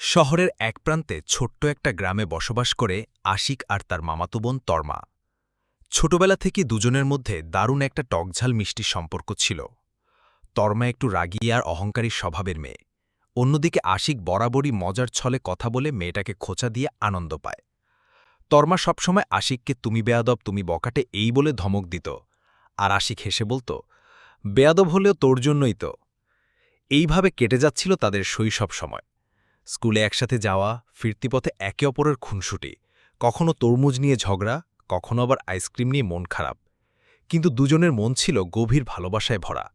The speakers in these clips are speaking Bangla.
শহরের এক প্রান্তে ছোট্ট একটা গ্রামে বসবাস করে আশিক আর তার মামাতো বোন তর্মা। ছোটবেলা থেকে দুজনের মধ্যে দারুণ একটা টকঝাল মিষ্টি সম্পর্ক ছিল। তর্মা একটু রাগী আর অহংকারী স্বভাবের মেয়ে। অন্যদিকে আশিক বরাবরই মজার ছলে কথা বলে মেয়েটাকে খোঁচা দিয়ে আনন্দ পায়। তর্মা সবসময় আশিককে তুমি বেয়াদব, তুমি বকাটে এই বলে ধমক দিত। আর আশিক হেসে বলতো, বেয়াদব হলেও তোর জন্যই তো। এইভাবে কেটে যাচ্ছিল তাদের শৈশব সময়। স্কুলে একসাথে যাওয়া, ফিরতি পথে একে অপরের খুনসুটি। কখনো তরমুজ নিয়ে ঝগড়া, কখনো আবার আইসক্রিম নিয়ে মন খারাপ। কিন্তু দুজনের মন ছিল গভীর ভালোবাসায় ভরা।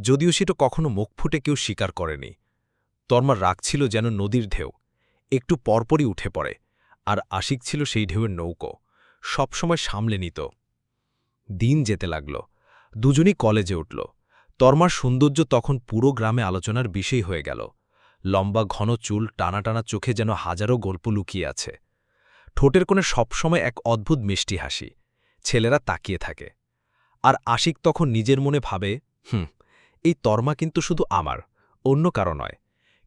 যদিও সেটা কখনো মুখ ফুটে কেউ স্বীকার করেনি। তর্মার রাগ ছিল যেন নদীর ঢেউ। একটু পরপরই উঠে পড়ে, আর আশিক ছিল সেই ঢেউয়ের নৌকো। সবসময় সামলে নিত। দিন যেতে লাগল। দুজনই কলেজে উঠল। তর্মার সৌন্দর্য তখন পুরো গ্রামে আলোচনার বিষয় হয়ে গেল। লম্বা ঘন চুল টানা টানা চোখে যেন হাজারো গল্প লুকিয়ে আছে। ঠোঁটের কোণে সবসময় এক অদ্ভুত মিষ্টি হাসি। ছেলেরা তাকিয়ে থাকে। আর আশিক তখন নিজের মনে ভাবে, হুম, এই তর্মা কিন্তু শুধু আমার, অন্য কারও নয়।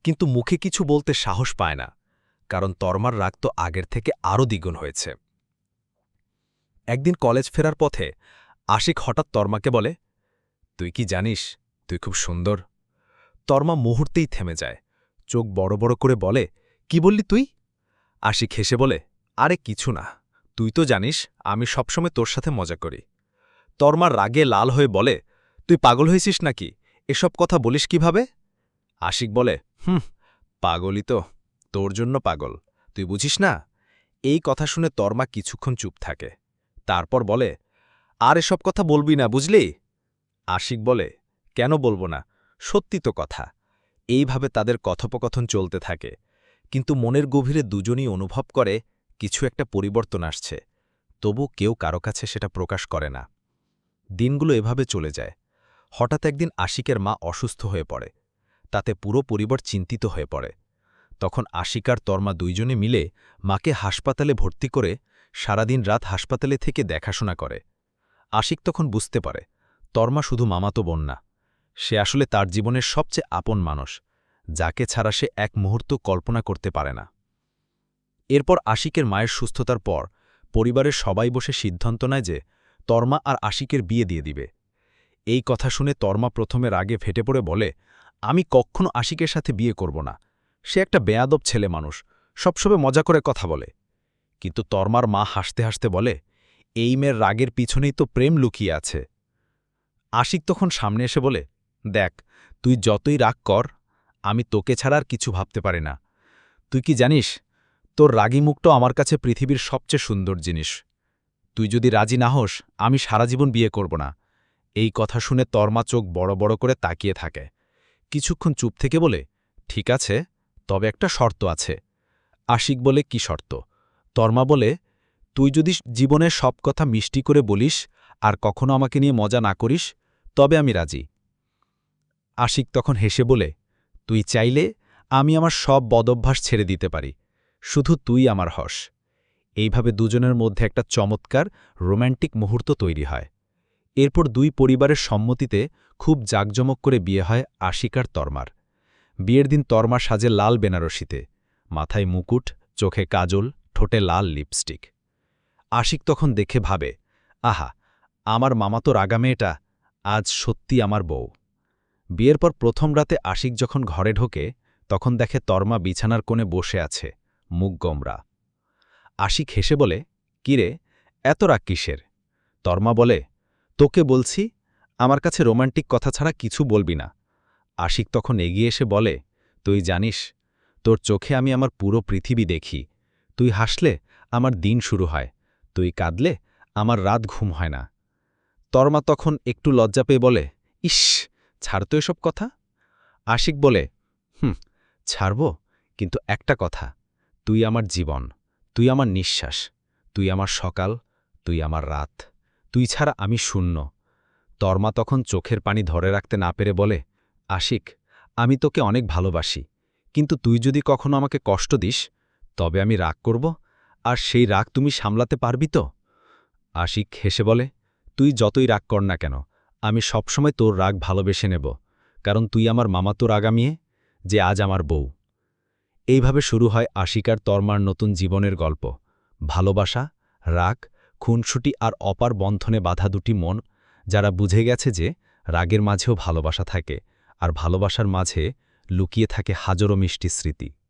কিন্তু মুখে কিছু বলতে সাহস পায় না, কারণ তর্মার রাগ তো আগের থেকে আরও দ্বিগুণ হয়েছে। একদিন কলেজ ফেরার পথে আশিক হঠাৎ তর্মাকে বলে, তুই কি জানিস, তুই খুব সুন্দর। তর্মা মুহূর্তেই থেমে যায়। চোখ বড় বড় করে বলে, কি বললি তুই? আশিক হেসে বলে, আরে কিছু না। তুই তো জানিস, আমি সবসময় তোর সাথে মজা করি। তর্মার রাগে লাল হয়ে বলে, তুই পাগল হয়েছিস নাকি? এসব কথা বলিস কীভাবে? আশিক বলে, হুম, পাগলই তো। তোর জন্য পাগল। তুই বুঝিস না? এই কথা শুনে তর্মা কিছুক্ষণ চুপ থাকে। তারপর বলে, আর এসব কথা বলবি না, বুঝলি? আশিক বলে, কেন বলব না? সত্যি তো কথা। এইভাবে তাদের কথোপকথন চলতে থাকে। কিন্তু মনের গভীরে দুজনই অনুভব করে, কিছু একটা পরিবর্তন আসছে। তবু কেউ কারও কাছে সেটা প্রকাশ করে না। দিনগুলো এভাবে চলে যায়। হঠাৎ একদিন আশিকের মা অসুস্থ হয়ে পড়ে। তাতে পুরো পরিবার চিন্তিত হয়ে পড়ে। তখন আশিকার তর্মা দুইজনে মিলে মাকে হাসপাতালে ভর্তি করে সারাদিন রাত হাসপাতালে থেকে দেখাশোনা করে। আশিক তখন বুঝতে পারে, তর্মা শুধু মামাতো বোন না। সে আসলে তার জীবনের সবচেয়ে আপন মানুষ, যাকে ছাড়া সে এক মুহূর্ত কল্পনা করতে পারে না। এরপর আশিকের মায়ের সুস্থতার পর, পরিবারের সবাই বসে সিদ্ধান্ত নেয় যে তর্মা আর আশিকের বিয়ে দিয়ে দিবে। এই কথা শুনে তর্মা প্রথমে রাগে ফেটে পড়ে বলে, আমি কখনো আশিকের সাথে বিয়ে করব না। সে একটা বেয়াদব ছেলে মানুষ, সবসময় মজা করে কথা বলে। কিন্তু তর্মার মা হাসতে হাসতে বলে, এই মেয়ের রাগের পিছনেই তো প্রেম লুকিয়ে আছে। আশিক তখন সামনে এসে বলে দেখ, তুই যতই রাগ কর, আমি তোকে ছাড়া আর কিছু ভাবতে পারি না। তুই কি জানিস, তোর রাগী মুখটাও আমার কাছে পৃথিবীর সবচেয়ে সুন্দর জিনিস। তুই যদি রাজি না হোস, আমি সারা জীবন বিয়ে করব না। এই কথা শুনে তর্মা চোখ বড় বড় করে তাকিয়ে থাকে। কিছুক্ষণ চুপ থেকে বলে, ঠিক আছে, তবে একটা শর্ত আছে। আশিক বলে, কি শর্ত? তর্মা বলে, তুই যদি জীবনের সব কথা মিষ্টি করে বলিস আর কখনো আমাকে নিয়ে মজা না করিস, তবে আমি রাজি। আশিক তখন হেসে বলে, তুই চাইলে আমি আমার সব বদভ্যাস ছেড়ে দিতে পারি, শুধু তুই আমার হস। এইভাবে দুজনের মধ্যে একটা চমৎকার রোম্যান্টিক মুহূর্ত তৈরি হয়। এরপর দুই পরিবারের সম্মতিতে খুব জাকজমক করে বিয়ে হয় আশিকার তরমার। বিয়ের দিন তরমা সাজে লাল বেনারসিতে, মাথায় মুকুট, চোখে কাজল, ঠোঁটে লাল লিপস্টিক। আশিক তখন দেখে ভাবে, আহা, আমার মামাতো রাগা মেয়েটা আজ সত্যি আমার বউ। বিয়ের পর প্রথম রাতে আশিক যখন ঘরে ঢোকে, তখন দেখে তর্মা বিছানার কোণে বসে আছে, মুখ গমরা। আশিক হেসে বলে কিরে এত রাগ কিসের? তর্মা বলে, তোকে বলছি, আমার কাছে রোমান্টিক কথা ছাড়া কিছু বলবি না। আশিক তখন এগিয়ে এসে বলে, তুই জানিস, তোর চোখে আমি আমার পুরো পৃথিবী দেখি। তুই হাসলে আমার দিন শুরু হয়, তুই কাঁদলে আমার রাত ঘুম হয় না। তর্মা তখন একটু লজ্জা পেয়ে বলে, ইস ছাড় তো এসব কথা? আশিক বলে, হুম, ছাড়ব, কিন্তু একটা কথা, তুই আমার জীবন, তুই আমার নিঃশ্বাস, তুই আমার সকাল, তুই আমার রাত, তুই ছাড়া আমি শূন্য। তর্মা তখন চোখের পানি ধরে রাখতে না পেরে বলে, আশিক, আমি তোকে অনেক ভালোবাসি, কিন্তু তুই যদি কখনো আমাকে কষ্ট দিস, তবে আমি রাগ করব, আর সেই রাগ তুমি সামলাতে পারবি তো? আশিক হেসে বলে, তুই যতই রাগ কর না কেন আমি সবসময় তোর রাগ ভালোবেসে নেব, কারণ তুই আমার মামাতো রাগামিয়ে, যে আজ আমার বউ। এইভাবে শুরু হয় আশিকার তর্মার নতুন জীবনের গল্প। ভালোবাসা, রাগ, খুনসুটি আর অপার বন্ধনে বাধা দুটি মন, যারা বুঝে গেছে যে রাগের মাঝেও ভালোবাসা থাকে, আর ভালোবাসার মাঝে লুকিয়ে থাকে হাজারো মিষ্টি স্মৃতি।